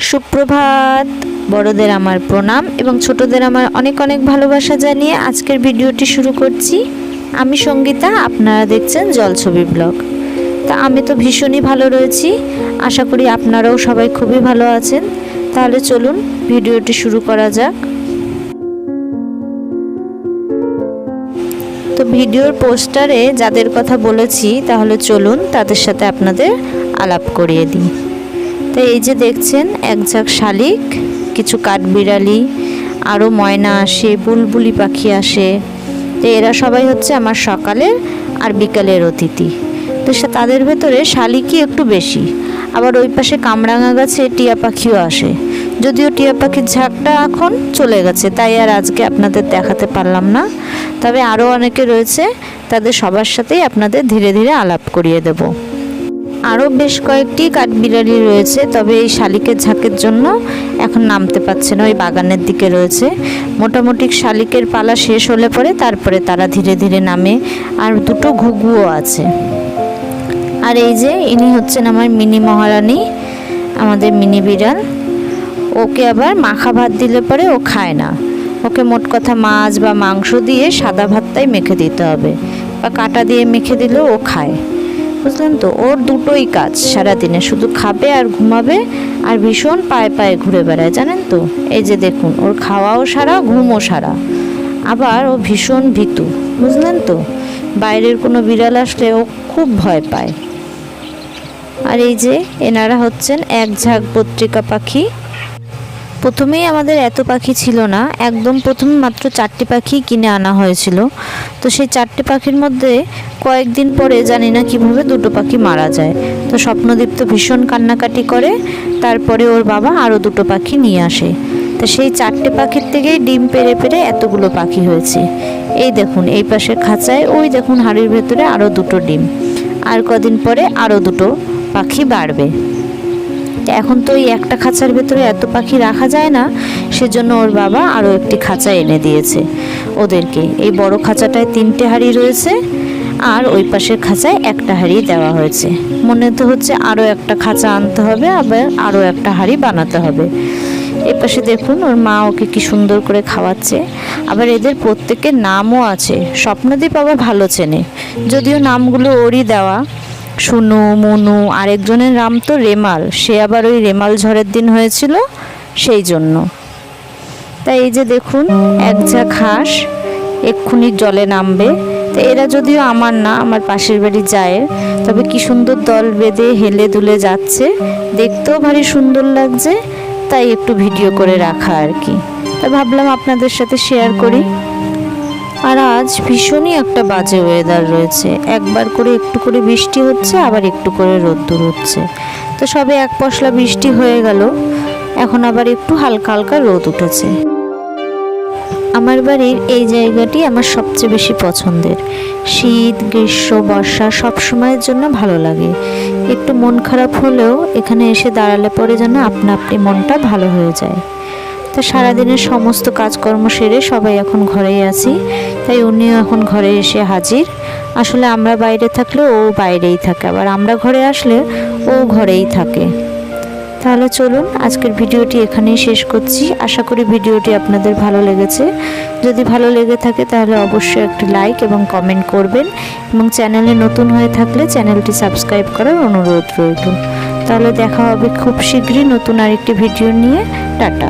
সুপ্রভাত। বড়দের আমার প্রণাম এবং ছোটদের আমার অনেক অনেক ভালোবাসা জানিয়ে আজকের ভিডিওটি শুরু করছি। আমি সঙ্গীতা, আপনারা দেখছেন জলছবি ব্লগ। তা আমি তো ভীষণই ভালো রয়েছি। আশা করি আপনারাও সবাই খুবই ভালো আছেন। তাহলে চলুন ভিডিওটি শুরু করা যাক। তো ভিডিওর পোস্টারে যাদের কথা বলেছি, তাহলে চলুন তাদের সাথে আপনাদের আলাপ করিয়ে দিই। তো এই যে দেখছেন, এক ঝাঁক শালিক, কিছু কাঠবিড়ালি আরও ময়না আসে, বুলবুলি পাখি আসে। তো এরা সবাই হচ্ছে আমার সকালের আর বিকালের অতিথি। তো সে তাদের ভেতরে শালিকই একটু বেশি। আবার ওই পাশে কামরাঙা গাছে টিয়া পাখিও আসে। যদিও টিয়া পাখির ঝাঁকটা এখন চলে গেছে, তাই আর আজকে আপনাদের দেখাতে পারলাম না। তবে আরও অনেকে রয়েছে, তাদের সবার সাথেই আপনাদের ধীরে ধীরে আলাপ করিয়ে দেবো। আরও বেশ কয়েকটি কাঠবিড়ালি রয়েছে, তবে এই শালিকের ঝাঁকের জন্য এখন নামতে পারছে না, ওই বাগানের দিকে রয়েছে। মোটামুটি শালিকের পালা শেষ হলে পরে তারপরে তারা ধীরে ধীরে নামে, আর দুটো ঘুঘুও আছে। আর এই যে ইনি হচ্ছেন আমার মিনি মহারানী, আমাদের মিনি বিড়াল। ওকে আবার মাখা ভাত দিলে পরে ও খায় না। ওকে মোট কথা মাছ বা মাংস দিয়ে সাদা ভাতটাই মেখে দিতে হবে, বা কাটা দিয়ে মেখে দিলেও ও খায়। বুঝলেন তো, ওর দুটোই কাজ সারাদিনে। শুধু খাবে আর ঘুমাবে আর ভীষণ পায়ে পায়ে ঘুরে বেড়ায়, জানেন তো? এই যে দেখুন, ওর খাওয়াও সারা, ঘুমও সারা। আবার ও ভীষণ ভীতু, বুঝলেন তো? বাইরের কোনো বিড়াল আসলে ও খুব ভয় পায়। আর এই যে, এনারা হচ্ছেন এক ঝাঁক পত্রিকা পাখি। প্রথমেই আমাদের এত পাখি ছিল না, একদম প্রথমে মাত্র চারটি পাখি কিনে আনা হয়েছিল। তো সেই চারটি পাখির মধ্যে কয়েকদিন পরে জানি না কীভাবে দুটো পাখি মারা যায়। তো স্বপ্নদীপ তো ভীষণ কান্নাকাটি করে, তারপরে ওর বাবা আরও দুটো পাখি নিয়ে আসে। তো সেই চারটে পাখির থেকেই ডিম পেরে পেরে এতগুলো পাখি হয়েছে। এই দেখুন, এই পাশের খাঁচায়, ওই দেখুন হাড়ির ভেতরে আরও দুটো ডিম। আর কদিন পরে আরও দুটো পাখি বাড়বে। এখন তো এই একটা খাঁচার ভেতরে এত পাখি রাখা যায় না, সেজন্য ওর বাবা আরও একটি খাঁচা এনে দিয়েছে। ওদেরকে, এই বড় খাঁচাটায় তিনটে হাঁড়ি রয়েছে আর ওই পাশের খাঁচায় একটা হাঁড়ি দেওয়া হয়েছে। মনে তো হচ্ছে আরও একটা খাঁচা আনতে হবে, আবার আরও একটা হাঁড়ি বানাতে হবে। এ পাশে দেখুন, ওর মা ওকে কি সুন্দর করে খাওয়াচ্ছে। আবার এদের প্রত্যেকের নামও আছে। স্বপ্নদীপ আবার ভালো চেনে। যদিও নামগুলো ওরই দেওয়া। সুনু, মনু, আরেকজনের নাম তো রেমাল। সে আবার ওই রেমাল ঝড়ের দিন হয়েছিল, সেই জন্য। তাই এই যে দেখুন, এক ঝাঁক হাঁস, এক্ষুনি জলে নামবে। তো এরা যদিও আমার না, আমার পাশের বাড়ি যায় তবে কি সুন্দর দল বেঁধে হেলে দুলে যাচ্ছে। দেখতেও ভারী সুন্দর লাগছে, তাই একটু ভিডিও করে রাখা আর কি। তা ভাবলাম আপনাদের সাথে শেয়ার করি। আর আজ ভীষণই একটা বাজে ওয়েদার রয়েছে। একবার করে একটু করে বৃষ্টি হচ্ছে, আবার একটু করে রোদ্দুর হচ্ছে। তো সবে এক পশলা বৃষ্টি হয়ে গেল, এখন আবার একটু হালকা হালকা রোদ উঠেছে। আমার বাড়ির এই জায়গাটি আমার সবচেয়ে বেশি পছন্দের। শীত, গ্রীষ্ম, বর্ষা সব সময়ের জন্য ভালো লাগে। একটু মন খারাপ হলেও এখানে এসে দাঁড়ালে পরে যেন আপনা আপনি মনটা ভালো হয়ে যায়। তা সারাদিনের সমস্ত কাজকর্ম সেরে সবাই এখন ঘরেই আছি। তাই উনিও এখন ঘরে এসে হাজির। আসলে আমরা বাইরে থাকলে ও বাইরেই থাকে। আবার আমরা ঘরে আসলে ও ঘরেই থাকে। তাহলে চলুন আজকের ভিডিওটি এখানেই শেষ করছি। আশা করি ভিডিওটি আপনাদের ভালো লেগেছে। যদি ভালো লেগে থাকে তাহলে অবশ্যই একটি লাইক এবং কমেন্ট করবেন এবং চ্যানেলে নতুন হয়ে থাকলে চ্যানেলটি সাবস্ক্রাইব করার অনুরোধ রইল। তাহলে দেখা হবে খুব শীঘ্রই নতুন আরেকটি ভিডিও নিয়ে। টাটা।